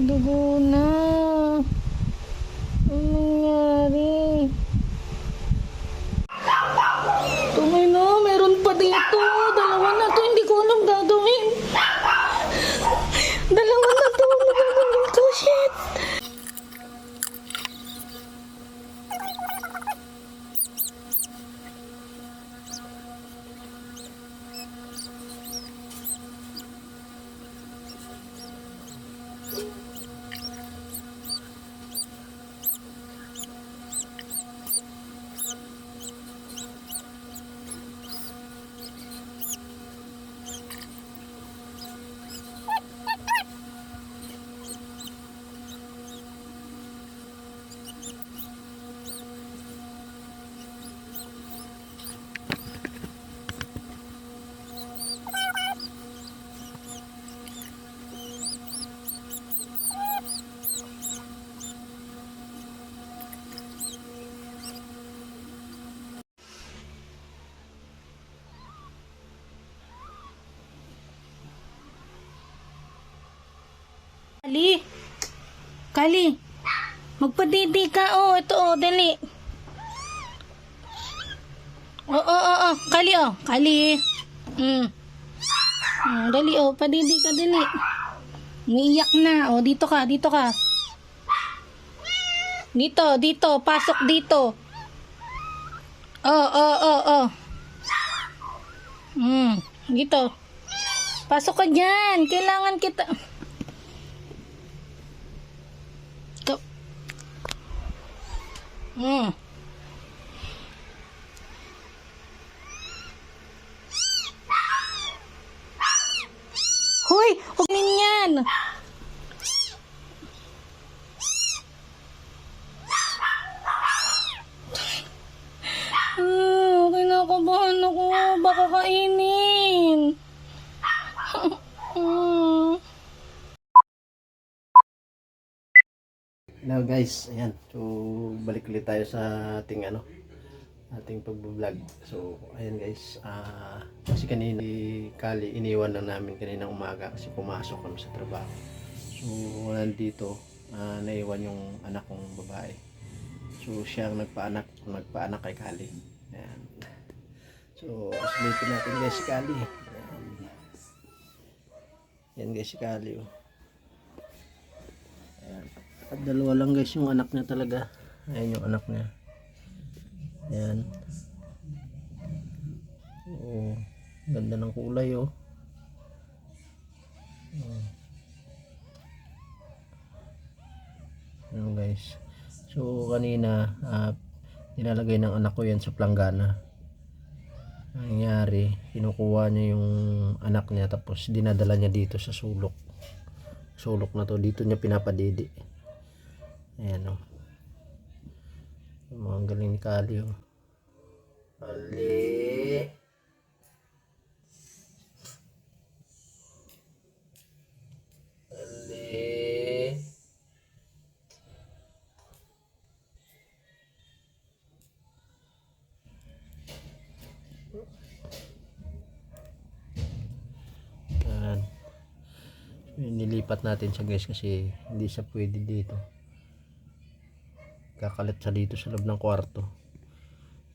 dugo na. Kali. Kali. Magpadidi ka. Oh, ito oh, dali. Oh, oh, oh, oh. Kali oh. Kali. Hmm. Hmm, dali oh, padidi ka dali. Umiiyak na. Oh, dito ka, dito ka. Dito, dito, pasok dito. Oh, oh, oh, oh. Hmm, dito. Pasok ka dyan. Kailangan kita. Hmm. Hoy! Huwag ninyan! Guys, ayan. So balik ulit tayo sa ating ano, ating pagbo-vlog. So ayan guys, ah kasi kanina si Kali iniwan lang namin kanina umaga kasi pumasok kami sa trabaho. So nandito, ah, naiwan yung anak kong babae. So siya ang nagpaanak, nagpaanak kay Kali. Ayan. So silipin natin guys si Kali. Ayan. Yan guys si Kali oh. Ayan. At dalawa lang guys yung anak niya talaga. Ayan yung anak niya. Ayan. Oo. Ganda ng kulay oh. Oo. Ano guys. So kanina ah, nilalagay ng anak ko yan sa planggana. Ang nangyari, kinukuha niya yung anak niya tapos dinadala niya dito sa sulok. Sulok na to, dito niya pinapadidi. Ayan o. Yung mga galing ni Kali o. Kali. Kali. Ayan. Nilipat natin siya guys kasi hindi siya pwede dito kakalat sa dito sa loob ng kwarto.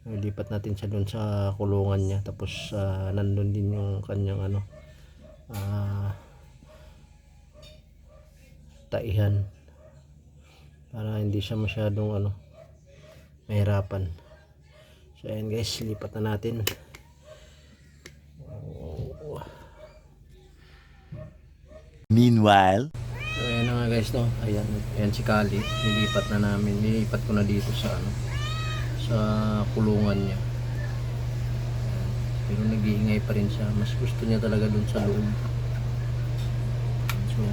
Lipat natin siya doon sa kulungan niya. Tapos ah, nandun din yung kanyang ano ah, taihan. Para hindi siya masyadong ano mahirapan. So ayan guys lipat na natin. Meanwhile, ayan na nga guys no. Ayan, ayan si Kali. Nilipat na namin. Nilipat ko na dito sa ano sa kulungan niya. Ayan. Pero nag-iingay pa rin siya. Mas gusto niya talaga dun sa loob. So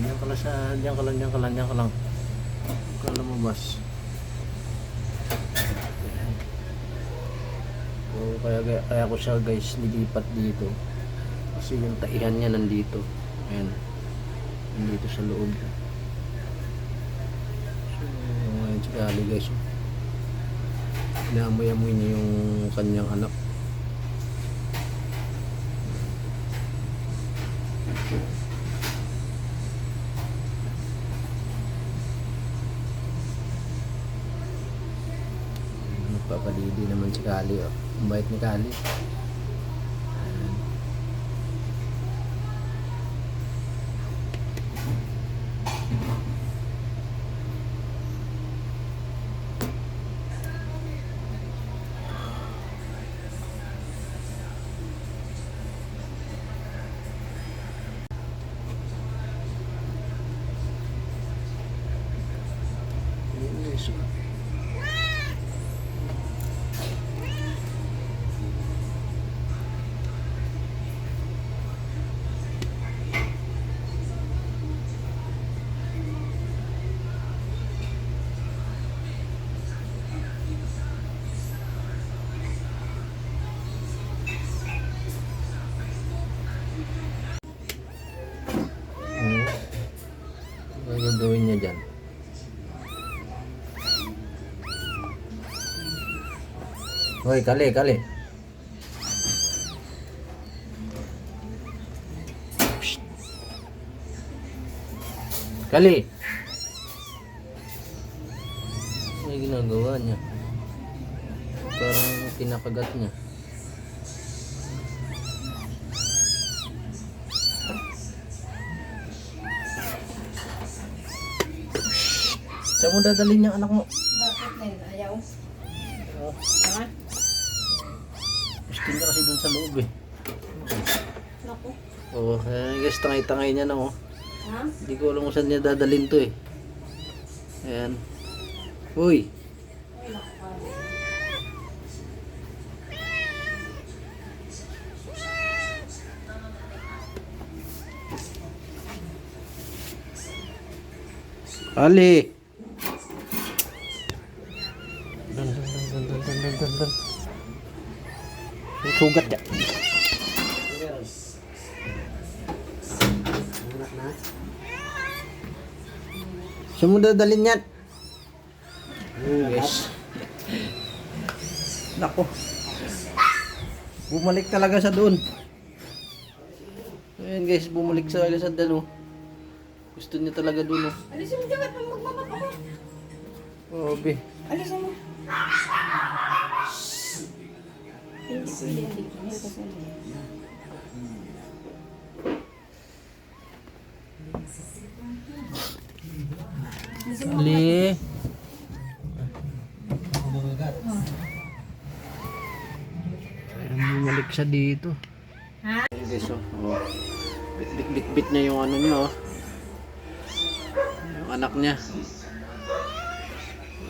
diyan ka lang sa, diyan ka lang, diyan ka lang, diyan ka lang. Huwag ka lumabas. kaya, kaya ko siya guys nilipat dito. Kasi yung taihan niya nandito. Ayan. Nandito sa loob. So ayan si Kali guys oh. inaamoy-amoy niya yung kanyang anak. Nagpapalidi naman si Kali oh. Ang bait ni Kali. Yes. Hmm. Hoy, kali, kali. Kali. Ano yung ginagawa niya? Parang kinakagat niya. Saan mo dadalhin yung anak mo? Bakit din? Ayaw? Ha? Gusto niya kasi dun sa loob eh. Naku. Oo, eh, guys, tangay-tangay niya na oh. Ha? Hindi ko alam kung saan niya dadalhin to eh. Ayan. Uy! Ali! Saan mo dadalhin yan? Yes. Nako. Bumalik talaga sa doon. Ayan guys, bumalik sa sa dalo. Gusto niya talaga doon oh. Alisin mo dyan at magmamap ako. Grabe. Alisin mo. Hindi ko hindi. Hindi ko Parang bumalik siya dito. Ha? Guys oh. Bit bit bit bit na yung ano niya oh. Yung anak niya.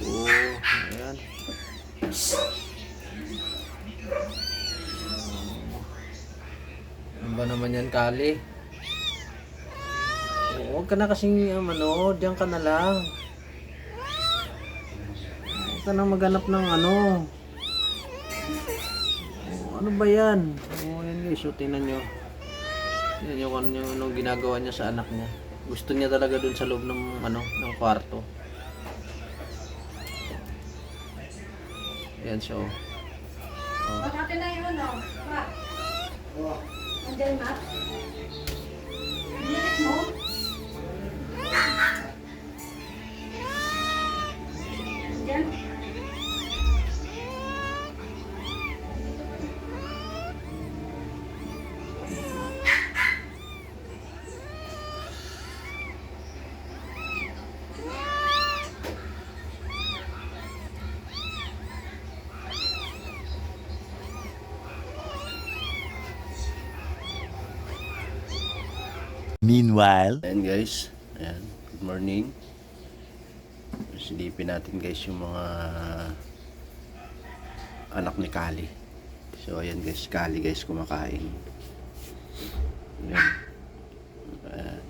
Oh, ayan. Ano ba naman yan, Kali? Oh, Huwag ka na kasing um, ano, diyan ka na lang. Huwag ka na maghanap ng ano. Oh, ano ba yan? Oh, yan guys, so tingnan nyo. Yan yung ano, yung ano ginagawa niya sa anak niya. Gusto niya talaga dun sa loob ng ano, ng kwarto. Yan siya. oh. Bakit na yun, no? Ma. Andyan, ma. Bilis Meanwhile, Ayan guys, ayan, good morning. Silipin natin guys yung mga anak ni Kali. So ayan guys, Kali guys kumakain. Ayan. Ayan.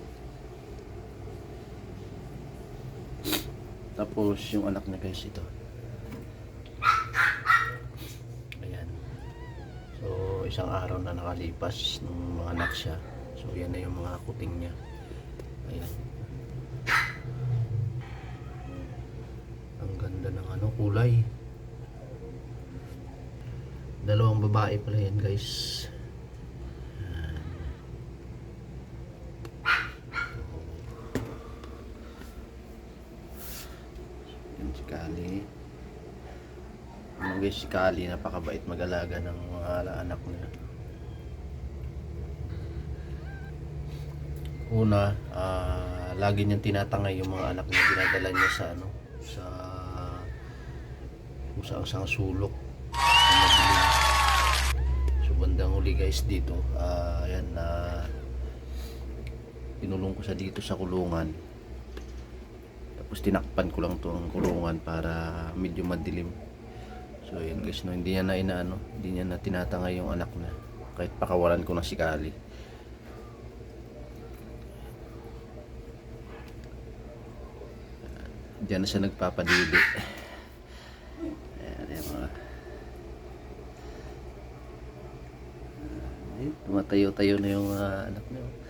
Tapos yung anak niya guys ito. Ayan. So isang araw na nakalipas nung mga anak siya. So yan na yung mga kuting niya. Ayan. Ang ganda ng ano kulay. Dalawang babae pala yan guys. Kali. Mga guys, kali napakabait mag-alaga ng mga anak nila. Una, ah, lagi niyang tinatangay yung mga anak niya, dinadala niya sa ano, sa kung saan saan sulok. So bandang huli guys dito, ah, ayan na pinulong ko sa dito sa kulungan. Tapos tinakpan ko lang to ang kulungan para medyo madilim. So yun guys, no, hindi niya na inaano, hindi niya na tinatangay yung anak na. Kahit pakawalan ko na si Kali. Diyan na siya nagpapadili. Ayan, yung mga... Tumatayo-tayo na yung ah, anak niya.